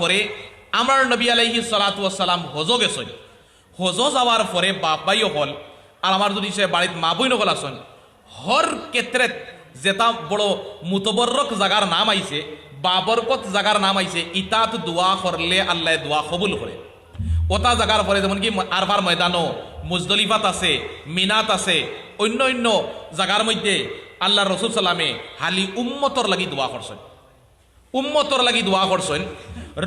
পরে আমার নবী আলাইহি সালাতু সালাম হজ গেছেন। হজ যাওয়ার পরে বাপ ভাইও হল, আর আমার যদি সে বাড়িত মা বই নকল আসন, হর ক্ষেত্রে যেটা বড় মুতবরক জাগার নাম আইছে, বাবরকত জাগার নাম আইছে, ইতাত দোয়া করলে আল্লাহ দোয়া কবুল করে। ওটা জাগার পরে যেমন কি আরবার ময়দানও, মুজদলিফাত আছে, মিনাত আছে অন্য অন্য জাগার মধ্যে আল্লাহ রসুল সাল্লামে হালি উম্মতর লাগি দোয়া করছেন। উম্মতর লাগি দোয়া করছেন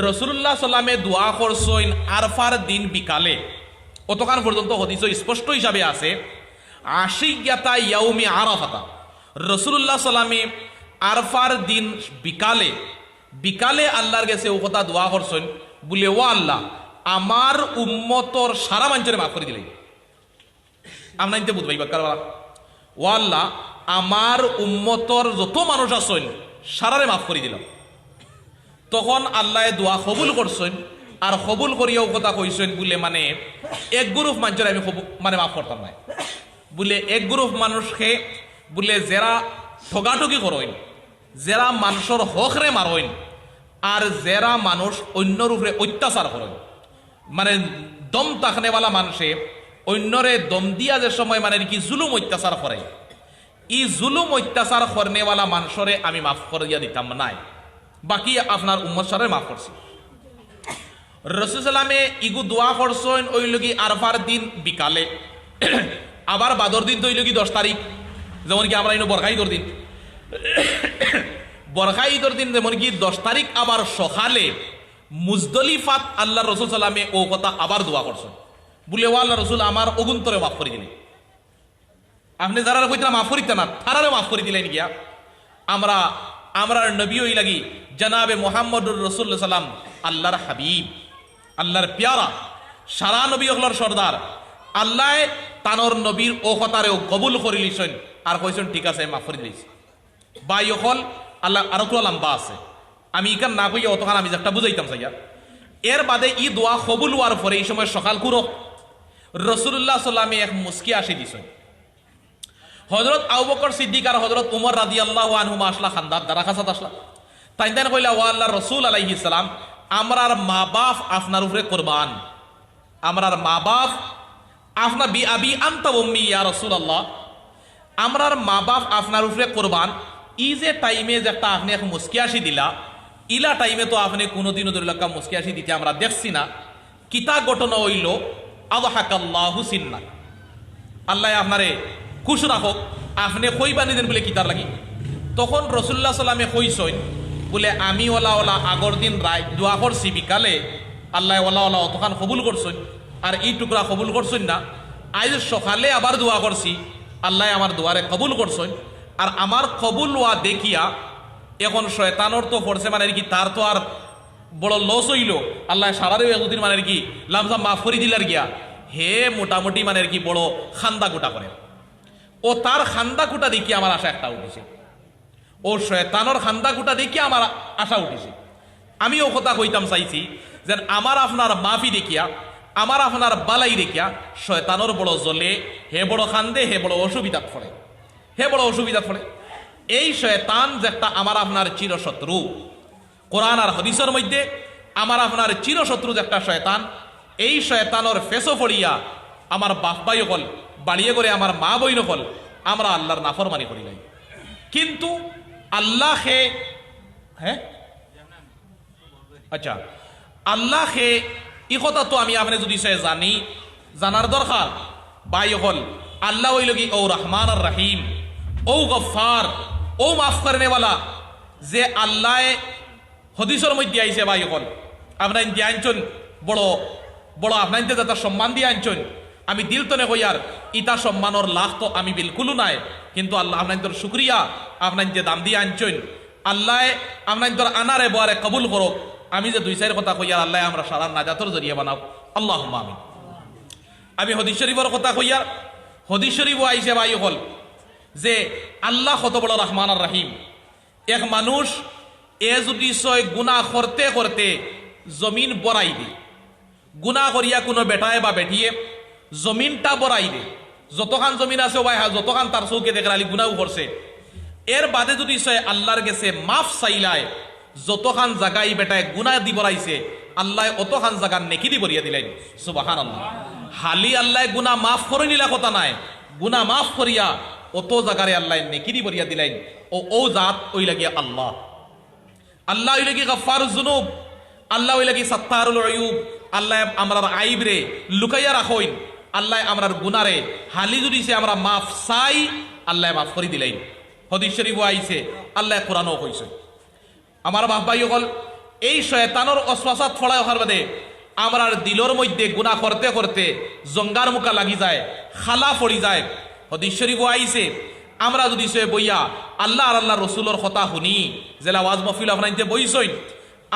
রসুল্লাহ সাল্লামে দোয়া করছেন আরফার দিন বিকালে। অতকান পর্যন্ত হদিস স্পষ্ট হিসাবে আছে আশিজ্ঞাতা ইয়াউমি আরাফাতা রসুল্লাহ সাল্লামে আরফার দিন বিকালে বিকালে আল্লাহর গেছে ও কথা দোয়া করছেন বলে, ও আল্লাহ আমার উম্মতর সারা মানুষের মাফ করে দিলেন আমরা নিতে বুঝবাই বাক্কার ও আল্লাহ আমার উম্মতর যত মানুষ আছেন সারারে মাফ করে দিলাম তখন আল্লাহ দোয়া কবুল করছেন, আর কবুল করিয়াও কথা কইছেন বলে মানে এক গ্রুপ মানুষের আমি মানে মাফ করতাম না বলে এক গ্রুপ মানুষকে বলে যারা ঠগাঠগি করেন, যারা মানুষের হকরে মারেন, আর যারা মানুষ অন্য রূপে অত্যাচার করেন। মানে দম তাকনেওয়ালা মানুষে অন্যরে দম দিয়া যে সময় মানে কি জুলুম অত্যাচার করে ই জুলুম অত্যাচার করনেওয়ালা মানুষরে আমি মাফ করিয়া দিতাম নাই। বাকি আপনার উম্মত সারে মাফ করছি। রসুলামে ইগু দোয়া করছেন, ওই লগি আরফার দিন বিকালে। আবার বাদর দিন তো ওই দশ তারিখ। যেমন কি আমরা ইনো বরখাই ঈদর দিন। বরখাই ঈদর দিন যেমন কি দশ তারিখ আবার সকালে মুজদলিফাত আল্লাহ রসুল সাল্লামে ও কথা আবার দোয়া করছেন। বলে, ও আল্লাহ রসুল, আমার অগুন্তরে মাফ করে দিলেন। আপনি যারা কইতাম মাফ করিতে না তারারে মাফ করে দিলেন গিয়া। আমরা আমরা নবী ওই লাগি, জনাবে মোহাম্মদুর রসুল্লাহ সাল্লাম আল্লাহর হাবিব, আল্লাহর পেয়ারা, সারা নবী অগলার সর্দার। আল্লাহ তানর নবীর ও কথারেও কবুল করে লিছেন আর কইছেন ঠিক আছে, মাফ দিয়েছি। বা ইহল আল্লাহ আরও তো লম্বা আছে। আমি ইকান না কইয়া অতখান আমি একটা বুঝাইতাম, সাইয়া। এর বাদে ই দোয়া কবুল হওয়ার পরে এই সময় সকাল কুরো। রসুল্লাহ সাল্লামে এক মুস্কি আসি দিছেন হজরত আউবকর সিদ্দিক আর হজরত উমর রাদি আল্লাহ আনহুমা আসলা খান্দার দ্বারা খাসাত আসলা তাই তাই কইলা ও আল্লাহ রসুল আলাইহি সালাম, আমরার মা বাপ আপনার উপরে কোরবান। আমরার মা বাপ আপনা বি আবি আন্তা উম্মি, ইয়া রসুল আল্লাহ আমরার মা বাপ আপনার উপরে কোরবান। ই যে টাইমে যে একটা আপনি এক মুস্কি আসি দিলা, ইলা টাইমে তো আপনি কোনোদিনও দুর্লক্ষা মুস্কি আসি দিতে আমরা দেখছি না। কিতা ঘটনা হইল আল্লাহ সিন্না। আল্লাহ আপনারে খুশ রাখক আপনি কই বানি দেন বলে কিতার লাগি। তখন রসুল্লাহ সাল্লামে কইসইন বলে, আমি ওলা ওলা আগর দিন রায় দোয়া করছি বিকালে, আল্লাহ ওলা ওলা অতখান কবুল করছেন আর এই টুকরা কবুল করছেন না। আজ সকালে আবার দোয়া করছি আল্লাহ আমার দোয়ারে কবুল করছেন আর আমার কবুল ওয়া দেখিয়া এখন শয়তানোর তো পড়ছে মানে কি তার তো আর বড় লস হইল। আল্লাহ সারারেও একদিন মানে কি লামসাম মাফ করে দিলার গিয়া। হে মোটামুটি মানে কি বড় খান্দা গোটা করে ও তার খান্দা কুটা দেখি আমার আশা একটা উঠেছে। ও শয়তানোর খান্দা কুটা দেখি আমার আশা উঠেছে। আমি ও কথা কইতাম চাইছি যে আমার আপনার মাফি দেখিয়া, আমার আপনার বালাই দেখিয়া শয়তানোর বড় জলে হে বড় খান্দে, হে বড় অসুবিধাত পড়ে। হে বড় অসুবিধাত পড়ে। এই শয়তান যে একটা আমার আপনার চিরশত্রু। কোরআন আর হদিসের মধ্যে আমার আপনার চিরশত্রু যে একটা শয়তান, এই শয়তানোর ফেসো ফড়িয়া আমার বাপ ভাই বাড়িয়ে করে আমার মা বই নকল আমরা আল্লাহর নাফরমানি করি নাই। কিন্তু আল্লাহ হে হ্যাঁ? আচ্ছা আল্লাহ হে ই কথা তো আমি আপনি যদি সে জানি, জানার দরকার? বাই হল, আল্লাহ ওই লগি ও রহমান আর রাহিম ও গফার ও মাফ করেনেওয়ালা। যে আল্লাহ হদিসের মধ্যে আইছে বাই হল। আপনার দিয়ে আনছেন বড় বড় আপনার যাতে সম্মান দিয়ে আনছেন আমি দিল তনে কইয়ার ইতা সম্মানর লাভ তো আমি বিলকুলও নাই। কিন্তু আল্লাহ আপনার শুক্রিয়া আপনার যে দাম দিয়ে আনছেন আল্লাহ আপনার আনারে বোয়ারে কবুল করুক আমি যে দুই চার কথা কইয়ার আল্লাহ আমরা সারা নাজাতর জরিয়ে বানাও আল্লাহ আমি আমি হদিস শরীফর কথা কইয়ার হদিস শরীফ আইসে ভাই হল যে আল্লাহ কত বড় রহমান আর রাহিম এক মানুষ এ যদি সয় গুণা করতে করতে জমিন বড়াই দি গুণা করিয়া কোনো বেটায় বা বেটিয়ে জমিনটা বড়াই দে। যতখান জমিন আছে ভাই যতখান তার চৌকে দেখে আলি গুণাও করছে। এর বাদে যদি সে আল্লাহর গেছে মাফ চাইলায়, যতখান জাগাই বেটায় গুনা দি বলাইছে আল্লাহ অতখান জাগা নেকি দি বরিয়া দিলেন। সুবাহান আল্লাহ হালি আল্লাহ গুনা মাফ করে নিলা কথা নাই। গুনা মাফ করিয়া অত জাগারে আল্লাহ নেকি দি বরিয়া দিলেন। ও ও জাত ওই লাগিয়া আল্লাহ। আল্লাহ ওই লাগি গফার জুনুব আল্লাহ ওই লাগি সত্তারুল আয়ুব আল্লাহ আমরার আইবরে লুকাইয়া রাখইন। আল্লাহ আমরার গুনারে হালি সে আমরা মাফ চাই, আল্লাহ মাফ করে দিলেন হদিস শরীফ আইছে, আল্লাহ কোরআনও কইছে। আমার বাপ ভাই হল এই শয়তানোর অশ্বাসাত ফড়ায় হওয়ার বাদে আমরার দিলর মধ্যে গুণা করতে করতে জঙ্গার মুখা লাগি যায়, খালা পড়ি যায়। হদিস শরীফ আইছে, আমরা যদি সে বইয়া আল্লাহ আর আল্লাহ রসুলোর কথা শুনি, জেলা ওয়াজ মফিল আপনাইতে বইছইন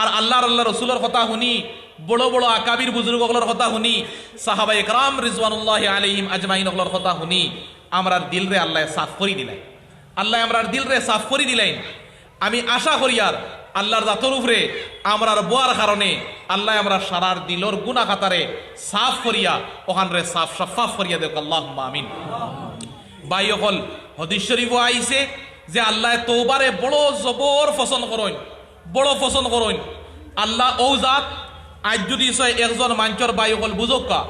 আর আল্লাহ আল্লাহ রসুলোর কথা শুনি বড় বড় আকাবির বুজুর্গগুলোর কথা শুনি, সাহাবা একরাম রিজওয়ানুল্লাহ আলাইহিম আজমাইনগুলোর কথা শুনি, আমরার দিল রে আল্লাহ সাফ করে দিলেন। আল্লাহ আমরার দিল রে সাফ করে দিলেন। আমি আশা করি আর আল্লাহর জাতর উপরে আমরার বোয়ার কারণে আল্লাহ আমরা সারার দিলর গুনা খাতারে সাফ করিয়া ওখান রে সাফ সাফাফ করিয়া দেখ আল্লাহ আমিন। বাই অকল, হদিস শরীফ আইছে যে আল্লাহ তৌবারে বড় জবর পছন্দ করইন বড় পছন্দ করইন আল্লাহ ও জাত আজ যদি একজন মাঞ্চর বাই হল বুঝকা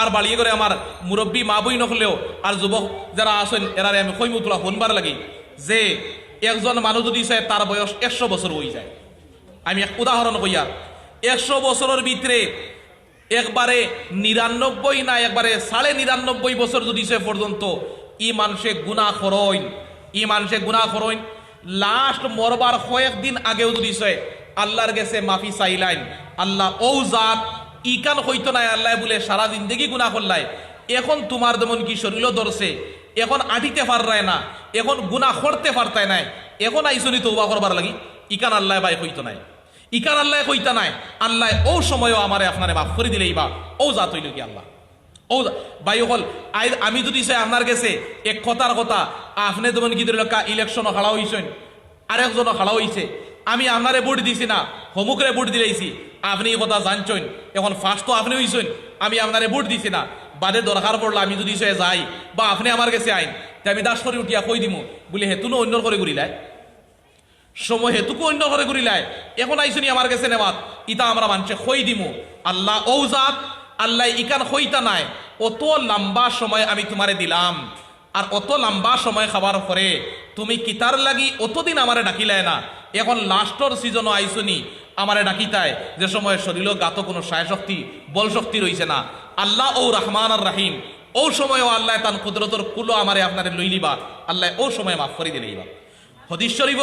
আর বাড়িয়ে করে আমার মুরব্বী মা বই নকলেও আর যুবক যারা আছেন এরারে আমি কইমু তোলা শুনবার লাগি, যে একজন মানুষ যদি চায় তার বয়স একশো বছর হয়ে যায়। আমি এক উদাহরণ কইয়া, একশো বছরের ভিতরে একবারে নিরানব্বই না একবারে সাড়ে নিরানব্বই বছর যদি সে পর্যন্ত ই মানুষে গুণা খরইন ই মানুষে গুণা খরইন লাস্ট মরবার কয়েকদিন আগেও যদি সে আল্লাহর গেছে মাফি চাইলাইন আল্লাহ ও জাত ইকান হইতো নাই আল্লাহ বলে সারা জিন্দগি গুণা করলাই। এখন তোমার যেমন কি শরীরও ধরছে, এখন আটিতে পারায় না, এখন গুণা করতে পারতায় নাই, এখন আইসনি তৌবা করবার লাগি। ইকান আল্লাহ বাই হইতো নাই। ইকান আল্লাহ কইতা নাই, আল্লাহ ও সময়ও আমারে আপনারে মাফ করে দিলেই বা, ও জাত হইল কি আল্লাহ। ও বাই হল আই আমি যদি চাই আপনার গেছে, এক কথার কথা, আপনি যেমন কি ধরে ইলেকশনও খাড়া হইছেন, আরেকজনও খাড়া হইছে আমি আপনারে বুট দিছি না, হমুকরে ভোট দিলেইছি। আপনি এই কথা জানছেন এখন ফার্স্ট তো আপনি হইছেন, আমি আপনারে বুট দিছি না। বাদে দরকার পড়ল আমি যদি সে যাই, বা আপনি আমার কাছে আইন, তে আমি দাস করে উঠিয়া কই দিমু? বলে হেতুনো অন্য করে ঘুরিলাই সময় হেতুকু অন্য করে ঘুরিলাই এখন আইসুনি আমার কাছে নেওয়াত, ইতা আমরা মানুষে খই দিমু? আল্লাহ ও জাত, আল্লাহ ইকান হইতা নাই, অত লম্বা সময় আমি তোমারে দিলাম। আর অত লম্বা সময় খাবার পরে তুমি কিতার লাগি অতদিন আমারে ডাকিলাই না। এখন লাস্টর সিজনও আইসুনি। আমারে ডাকিতায় যে সময় শরীর গাত কোনো সায় শক্তি বল শক্তি রইছে না। আল্লাহ ও রহমান আর রাহিম, ও সময়ও আল্লাহ তান কুদরতর কুলো আমারে আপনারে লইলিবা আল্লাহ ও সময় মাফ করে দিলেইবা হদিস শরীফ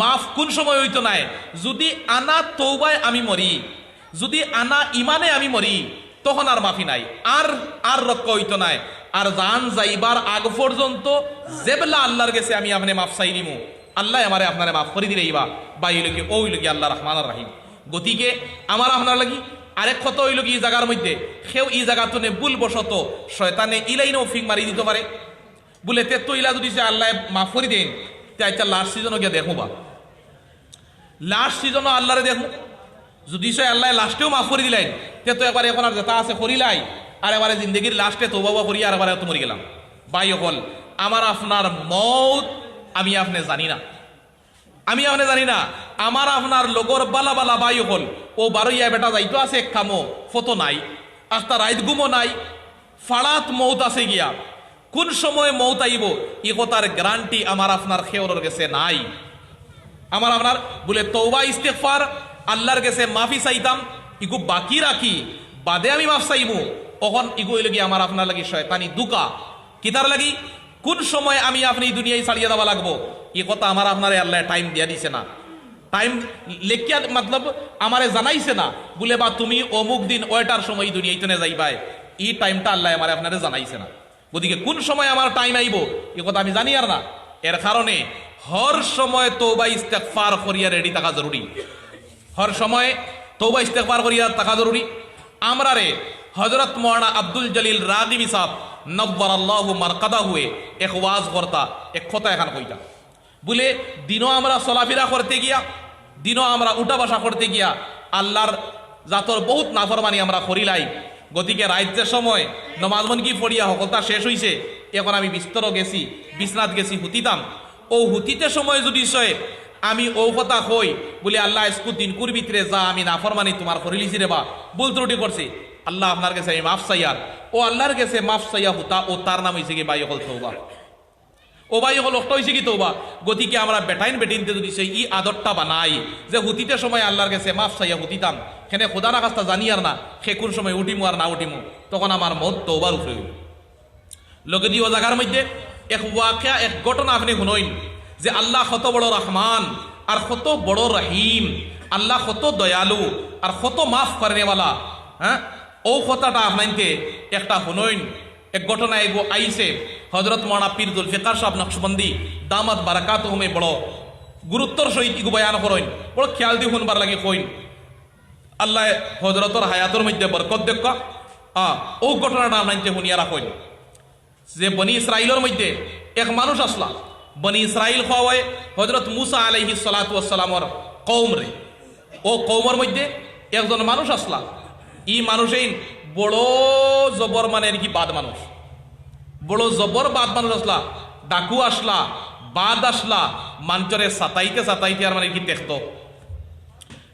মাফ কোন সময় হইতো নাই? যদি আনা তৌবায় আমি মরি, যদি আনা ইমানে আমি মরি, তখন আর মাফি নাই, আর আর রক্ষা হইতো নাই। আর জান যাইবার আগ পর্যন্ত জেবলা আল্লাহর গেছে আমি আপনি মাফ চাই নিমু। আল্লাহ আমারে আপনারে মাফ করে দিলে ইবা বা ইলকি ও ইলকি আল্লাহ রহমান রাহিম। গতিকে আমার আপনার লাগি আরেক কত হইল কি জায়গার মধ্যে, সেও এই জায়গাতে ভুল বসত শয়তানে ইলাইনও ফিং মারি দিতে পারে। বলে তে তো ইলা যদি সে আল্লাহ মাফ করে দেন, তে আচ্ছা লাস্ট সিজনও গিয়ে দেখো বা। লাস্ট সিজনও আল্লাহরে দেখো যদি সে আল্লাহ লাস্টেও মাফ করে দিলেন, তে তো একবার এখন আর যেটা আছে করিলাই। আর এবারে জিন্দগির লাস্টে তো বাবা করি, আর এবারে তো মরি গেলাম। বাই হল আমার আপনার মৌত আমি আপনি জানি না। আমি আপনি জানি না। আমার আপনার লগর বালা বালা বাই হল। ও বারইয়া বেটা যাইতো আছে এক খামো ফটো নাই, আস্তা রাইত গুমো নাই ফাড়াত মৌত আছে গিয়া। কোন সময় মৌত আইব? ই কথার গ্যারান্টি আমার আপনার খেওরের গেছে নাই। আমার আপনার বলে তৌবা ইস্তেফার আল্লাহর গেছে মাফি চাইতাম ইগু বাকি রাখি, বাদে আমি মাফ চাইব তখন ইগু লাগি আমার আপনার লাগি শয়তানি দুকা। কিতার লাগি? কোন সময় আমি আপনি দুনিয়ায় ছাড়িয়ে দেওয়া লাগবো? এ কথা আমার আপনার আল্লাহ টাইম দিয়া দিছে না। টাইম লেখিয়া মতলব আমারে জানাইছে না। বলে, বা তুমি অমুক দিন ওইটার সময় এই দুনিয়ায় তেনে যাইবাই এই টাইমটা আল্লাহ আমার আপনারে জানাইছে না। গতিকে কোন সময় আমার টাইম আইব, এ কথা আমি জানি আর না। এর কারণে হর সময় তৌবা ইস্তেকফার করিয়া রেডি থাকা জরুরি। হর সময় তৌবা ইস্তেকবার করিয়া থাকা জরুরি। আমরা রে হজরত মৌলানা আব্দুল জলিল রাগিবি সাহ নব্বর আল্লাহ মারকাদা এক ওয়াজ কর্তা এক কথা এখান কইটা বলে, দিনও আমরা চলাফেরা করতে গিয়া, দিনও আমরা উঠা বসা করতে গিয়া, আল্লাহর জাতর বহুত নাফরমানি আমরা করিলাই গতিকে রাজ্যের সময় নমাজমন কি ফড়িয়া সকলতা শেষ হইছে, এখন আমি বিস্তর গেছি বিশ্বনাথ গেছি হুতিতাম। ও হুতিতে সময় যদি সয় আমি ও কই বলে, আল্লাহ ইসকু দিন কুর যা আমি নাফরমানি তোমার করিলিছি রে বা, ভুল ত্রুটি করছি। আল্লাহ আপনার কাছে আমি মাফ চাইয়ার ও আল্লাহর কাছে মাফ চাইয়া হুতা, ও তার নাম হয়েছে কি বাই হল তৌবা ও ভাই হল অষ্ট হয়েছে কি তৌবা গতিকে আমরা বেটাইন বেটিনতে যদি সেই ই আদরটা বানাই, যে হুতিতে সময় আল্লাহর কাছে মাফ চাইয়া হুতিতাম সেনে খোদা না কাজটা জানি আর না, সে কোন সময় উঠিমু আর না উঠিমু, তখন আমার মত তৌবার উপরে হইল লোকে দিয়ে ও জায়গার মধ্যে, এক ওয়াকিয়া, এক ঘটনা আপনি শুনইন। যে আল্লাহ কত বড় রহমান, আর কত বড় রহিম, আল্লাহ কত দয়ালু, আর কত মাফ করেনেওয়ালা হ্যাঁ? ও কথাটা আপনাইতে একটা শুনইন এক ঘটনা এগো আইসে হজরত মৌলানা পীর জুলফিকার সাহেব নকশবন্দি, দামাত বারাকাত হুমে বড় গুরুত্বর সহিত ইগু বয়ান করইন বড় খেয়াল দিয়ে শুনবার লাগে কইন। আল্লাহ হজরতর হায়াতর মধ্যে বরকত দেখ ও ঘটনাটা আপনাইতে শুনিয়া রাখইন যে বনি ইসরাইলের মধ্যে এক মানুষ আসলা। বনি ইসরাইল হওয়ায় হজরত মুসা আলহি সালাতামর কৌম রে। ও কৌমর মধ্যে একজন মানুষ আসলা। ই মানুষই বড় জবর মানে কি বাদ মানুষ। বড় জবর বাদ মানুষ আসলা, ডাকু আসলা, বাদ আসলা মাঞ্চরে সাতাইতে সাতাইতে আর মানে কি দেখত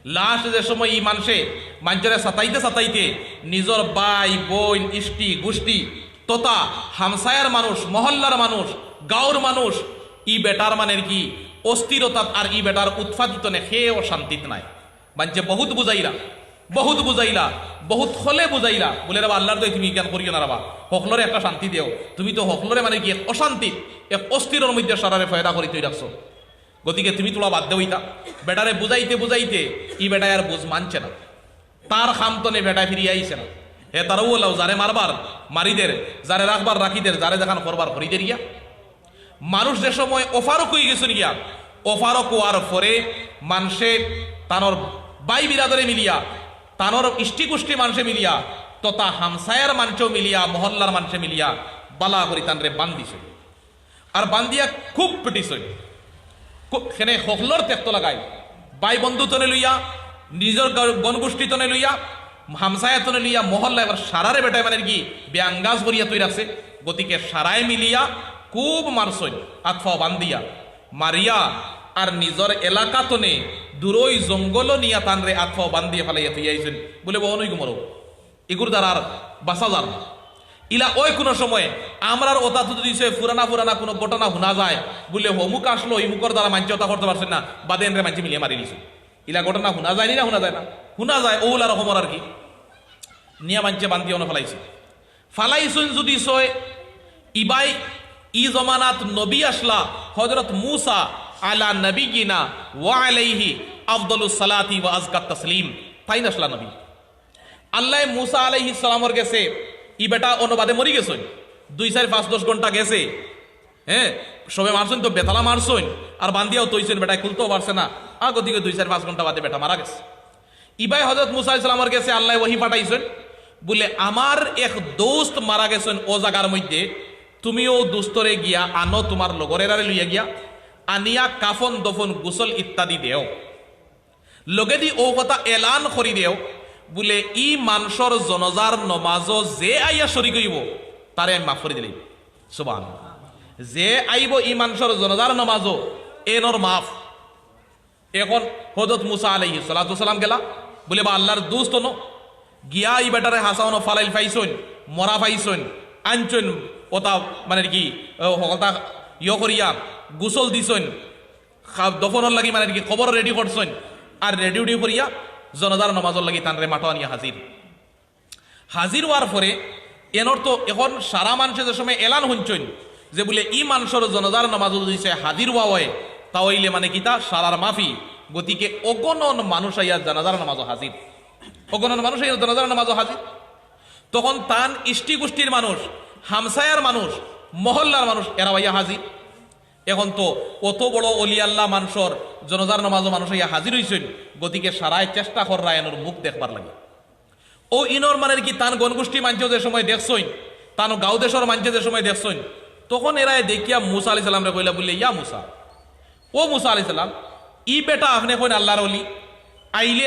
লাস্ট যে সময় ই মানুষে মানুষের সাতাইতে সাতাইতে নিজর বাই বোন ইষ্টি গোষ্ঠী তথা হামসায়ার মানুষ, মহল্লার মানুষ, গাঁওর মানুষ ই বেটার মানে কি? অস্থিরতা আর ই বেটার উৎপাদিত নে সেও শান্তিত নাই। বাঞ্চে বহুত বুঝাইলা বহুত বুঝাইলা বহুত হলে বুঝাইলা বলে রাবা আল্লাহর দই তুমি জ্ঞান করিও না রাবা হকলরে একটা শান্তি দেও তুমি তো হকলরে মানে কি এক অশান্তি এক অস্থিরের মধ্যে সারারে ফয়দা করি তুই রাখছো গতিকে তুমি তোলা বাদ দেওইতা বেটারে বুঝাইতে বুঝাইতে ই বেটায় আর বুঝ মানছে না। তার খামতনে বেটায় ফিরিয়ে আইছে না। হে তারাও বললাও যারে মারবার মারিদের যারে রাখবার রাখিদের যারে দেখান করবার হরিদের ইয়া মানুষ যে সময় অফারক হয়ে গেছেন গিয়া অফারক হওয়ার পরে মানুষে তানোর বাই বিরাদরে মিলিয়া, তানোর ইষ্টি গোষ্ঠী মানুষে মিলিয়া, তথা হামসায়ার মানুষও মিলিয়া, মহল্লার মানুষে মিলিয়া বালা করি তানরে বান্দিছে আর বান্দিয়া খুব পিটিছে সেনে হকলর তেক্ত লাগাই। বাই বন্ধু তনে লইয়া, নিজের গণগোষ্ঠী তনে লইয়া, হামসায়া তনে লইয়া মহল্লা এবার সারারে বেটায় মানে কি ব্যাঙ্গাজ করিয়া তুই আছে গতিকে সারায় মিলিয়া খুব মারছই আতফা বান্দিয়া। মারিয়া আর নিজের এলাকা তনে দূরই জঙ্গল নিয়া তানরে আতফা বান্দিয়া ফেলাইয়া তুই আইছেন বলে বহনই গুমরো এগুর দ্বারা আর বাসা যার না ইলা ওই কোনো সময় আমরার ওতা তো দিছে পুরানা পুরানা কোনো ঘটনা শোনা যায়, বলে হমুক আসলো ইমুকর দ্বারা মানছে ওতা করতে পারছেন না বাদেন রে মানছে মিলিয়ে মারি দিছে। ইলা ঘটনা শোনা যায় না শোনা যায় না? শোনা যায় ওলা রকমের আর কি? নিয়া মানছে বান্দি অন ফেলাইছে। ফালাইছুন যদি সয় ইবাই ই জমানাত নবী আসলা হজরত মুসা আলা নবী ওয়া আলাইহি আফদলুস সালাতি ওয়া আজকাত তাসলিম। তাই আসলা নবী? আল্লাহ মুসা আলাইহিস সালামর গেছে, ই বেটা অনুবাদে মরি গেছই দুই, চার, পাঁচ, দশ ঘণ্টা গেছে। হ্যাঁ সবে মারছেন তো বেতালা মারছেন আর বান্দিয়াও তৈছেন বেটায় খুলতেও পারছে না। আগো দিকে দুই, চার, পাঁচ ঘণ্টা বাদে বেটা মারা গেছে। ইবাই হজরত মুসা ইসলামর গেছে, আল্লাহ ওহি পাঠাইছেন, বলে, আমার এক দোস্ত মারা গেছেন ও জায়গার মধ্যে তুমিও দুস্তরে গিয়া আনো তোমার লগরেরারে লইয়া গিয়া, আনিয়া কাফন দফন গুসল ইত্যাদি দেও। লগে দি ও কথা এলান করি দেও, বলে ই মানসর জনজার নমাজ যে আইয়া সরি করিব তারে আমি মাফ করে দিলি সুবান যে আইব ই মানসর জনজার নমাজ এনর মাফ। এখন হজরত মুসা সালাতু সালাম গেলা, বলে বা আল্লাহর দোস্ত ন, গিয়া ই বেটারে হাসাওন ফালাইল ফাইছন মরা ফাইছন আনছন ওতা মানে কি হকতা ইয় করিয়া গুসল দিছন। দফনের লাগি মানে কি খবর রেডি করছন আর রেডি উডি করিয়া জনদার নমাজর লাগি তানরে মাটো আনিয়া হাজির হাজির হওয়ার পরে এনর তো এখন সারা মানুষের যে সময় এলান শুনছন, যে বলে ই মানুষের জনদার নমাজ দিছে হাজির হওয়া হয় তাহলে মানে কিতা সারার মাফি। গতিকে অগণন মানুষ আইয়া জানাজার নামাজও হাজির অগণন মানুষ আইয়া জানাজার নামাজও হাজির তখন তান ইষ্টি গোষ্ঠীর মানুষ হামসায়ার মানুষ, মহল্লার মানুষ, এরা আইয়া হাজির এখন তো অত বড় অলি আল্লাহ মানুষর, জনজার নামাজও মানুষ ইয়া হাজির হয়েছেন গতিকে সারাই চেষ্টা কর রায়নের মুখ দেখবার লাগে। ও ইনর মানে কি তান গণগোষ্ঠী মানছে যে সময় দেখছইন তান গাঁও দেশের মানছে যে সময় দেখছইন তখন এরা দেখিয়া মুসা আলি সাল্লামরে কইলা, বললে, ইয়া মুসা, ও মুসা আলি সাল্লাম ই বেটা আপনি কইন আল্লাহর অলি আইলে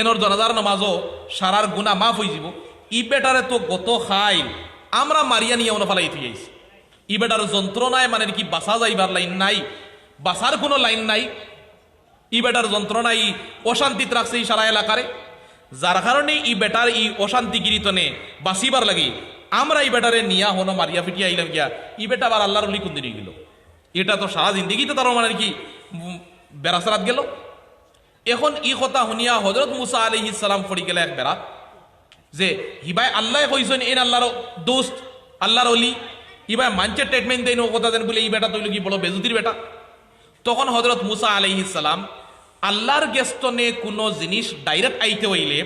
এনর জনজার নামাজও সারার গুণা মাফ হয়ে যাব ই বেটারে তো গত খাই আমরা মারিয়া নিয়ে অন্য ফালাই থুই আইছি। ই বেটার যন্ত্রণায় মানে কি বাসা যাইবার লাইন নাই? বাসার কোনো লাইন নাই। ই বেটার যন্ত্রণা ই অশান্তিত রাখছে এই সারা এলাকারে। যার কারণে ই বেটার ই অশান্তি গিরিতনে বাঁচিবার লাগি আমরা এই বেটারে নিয়া হনো মারিয়া ফিটিয়া আইলাম গিয়া। ই বেটা আবার আল্লাহর অলি কুন্দিনি গেল? এটা তো সারা জিন্দিগিতে তার মানে কি বেড়াসারাত গেল? এখন ই কথা শুনিয়া হজরত মুসা আলি ইসালাম ফড়ি গেলে এক বেড়াত। যে হিবাই আল্লাহ কইছেন এন আল্লাহর দোস্ত, আল্লাহর অলি ইবাই মাঞ্চের ট্রিটমেন্ট ও কথা দেন বলে এই বেটা তৈল কি বড় বেজুতির বেটা? তখন হজরত মুসা আলাইহিসালাম আল্লাহর গেস্তনে কোনো জিনিস ডাইরেক্ট আইতে হইলে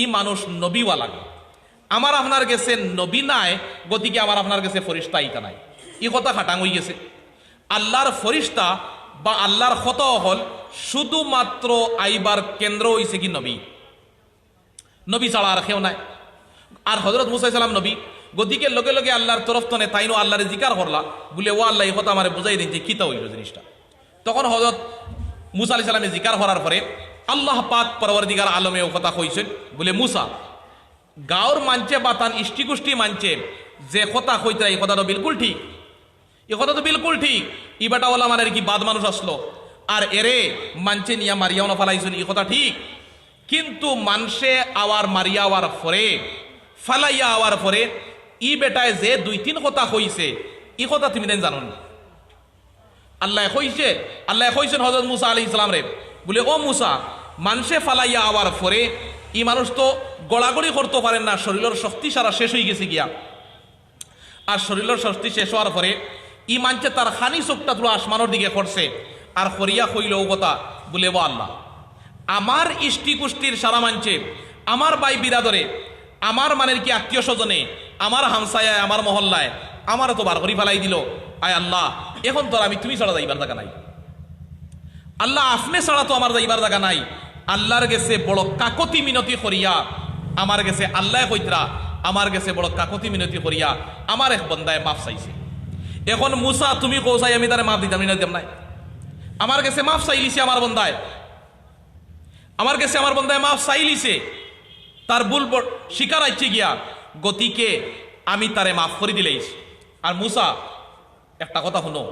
ই মানুষ নবীওয়া লাগে আমার আপনার গেছে নবী নাই, গতিকে আমার আপনার গেছে ফরিস্তা আইতা নাই। ই কথা খাটাং হয়ে গেছে। আল্লাহর ফরিস্তা বা আল্লাহর ক্ষত হল শুধুমাত্র আইবার কেন্দ্র হইছে কি নবী? নবী ছাড়া আর কেউ নাই। আর হজরত মুসাই সালাম নবী গতিকে লগে লগে আল্লাহর তরফ তনে তাইনো আল্লাহরে জিকার করলা, বলে, ও আল্লাহ কথা আমার বুঝাই দিন যে কিতা হইল জিনিসটা। তখন হজরত মুসা আলি সালামে জিকার করার পরে আল্লাহ পাক পরবর দিগার আলমে ও কথা কইছেন, বলে, মুসা গাঁর মানছে বা তান ইষ্টি কুষ্টি মানছে, যে কথা কইতে এই কথা তো বিলকুল ঠিক। এ কথা তো বিলকুল ঠিক। ই বেটাওয়ালা মানে কি বাদ মানুষ আসলো? আর এরে, মানছে নিয়া মারিয়াও না ফালাইছেন, এই কথা ঠিক। কিন্তু মানুষে আওয়ার মারিয়া আওয়ার পরে ফালাইয়া আওয়ার পরে ই বেটায় যে দুই তিন কথা কইছে, ই কথা তুমি দেন জানো আল্লাহ কইছে, আল্লাহ কইছেন হজরত মুসা আলী ইসলাম রে, বলে, ও মুসা মানুষে ফালাইয়া আওয়ার পরে ই মানুষ তো গড়াগড়ি করতে পারেন না, শরীরের শক্তি সারা শেষ হয়ে গেছে গিয়া। আর শরীরের শক্তি শেষ হওয়ার পরে ই মানছে তার খানি চোখটা তুলো আসমানোর দিকে করছে, আর করিয়া কইল ও কথা, বলে, ও আল্লাহ আমার ইষ্টি কুষ্টির সারা মানছে, আমার বাই বিরাদরে, আমার মানের কি আত্মীয় স্বজনে, আমার হামসায়, আমার মহল্লায়, আমার তো বার করি ফেলাই দিল। আয় আল্লাহ, এখন তো আর আমি তুমি ছাড়া যাইবার জায়গা নাই। আল্লাহ আপনি ছাড়া তো আমার যাইবার জায়গা নাই। আল্লাহর গেছে বড় কাকতি মিনতি করিয়া, আমার গেছে আল্লাহ কইতরা, আমার গেছে বড় কাকতি মিনতি করিয়া, আমার এক বন্দায় মাফ চাইছে। এখন মুসা, তুমি কৌসাই আমি তারে মাফ দিতাম নাই। আমার গেছে মাফ চাইলিছে আমার বন্দায়। আমার কাছে আমার বন্ধায় মাফ চাইলিছে তার ভুল স্বীকার আইছে গিয়া, গতিকে আমি তারে মাফ করে দিলেইস আর মুসা, একটা কথা শুনো।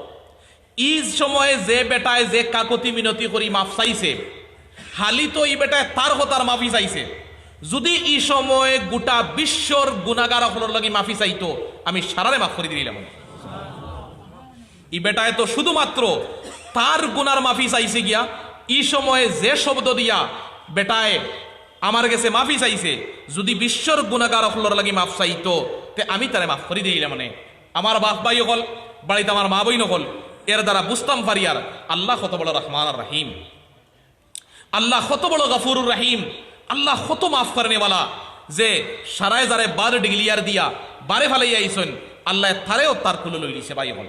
ই সময়ে যে বেটায় যে কাকতি মিনতি করি মাফ চাইছে হালি তো ই বেটায় তার হতার মাফি চাইছে। যদি ই সময়ে গোটা বিশ্বর গুণাগার সকলের লাগি মাফি চাইতো, আমি সারারে মাফ করে দিলাম ই বেটায় তো শুধুমাত্র তার গুনার মাফি চাইছে গিয়া ই সময়ে যে শব্দ দিয়া, বেটায়, আমার গেছে মাফি চাইছে, যদি বিশ্বর গুণাগার অকলর লাগি মাফ চাইতো, তে আমি তারে মাফ করে দিলাম মানে। আমার বাপ ভাই হল বাড়িতে আমার মা বই নকল এর দ্বারা বুঝতাম পারিয়ার আল্লাহ কত বড় রহমান রাহিম আল্লাহ কত বড় গফুরুর রাহিম আল্লাহ কত মাফ করেনেওয়ালা যে সারায় যারে বার ডিগলিয়ার দিয়া বারে ফেলাই আইসন আল্লাহ তারেও তার কুলো লই দিছে বাই হল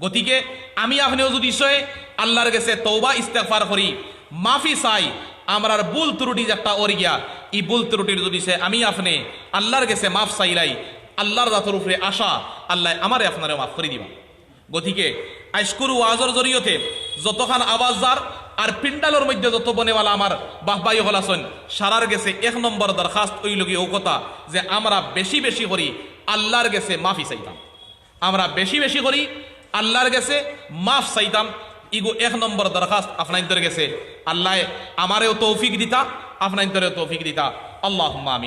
গতিকে আমি আপনিও যদি সয়ে আল্লাহর গেছে তৌবা ইস্তেফার করি মাফি চাই আমরার বুল ত্রুটি একটা গিয়া ই বুল ত্রুটির যদি সে আমি আপনি আল্লাহর গেছে মাফ চাইলাই আল্লাহর জাতর উপরে আশা, আল্লাহ আমারে আপনারে মাফ করে দিবা। গতিকে আইসকুরু ওয়াজর জরিয়তে যতখান আওয়াজ যার আর পিন্ডালের মধ্যে যত বনেওয়ালা আমার বাহবাই হল আসন সারার গেছে এক নম্বর দরখাস্ত ওই লোক ও কথা যে আমরা বেশি বেশি করি আল্লাহর গেছে মাফি চাইতাম। আমরা বেশি বেশি করি আল্লাহর গেছে, মাফ চাইতাম। ইগো এক নম্বর দরখাস্ত আপনার গেছে। আল্লাহ আমারেও তৌফিক দিতা আপনার তৌফিক দিতা। আল্লাহ আমি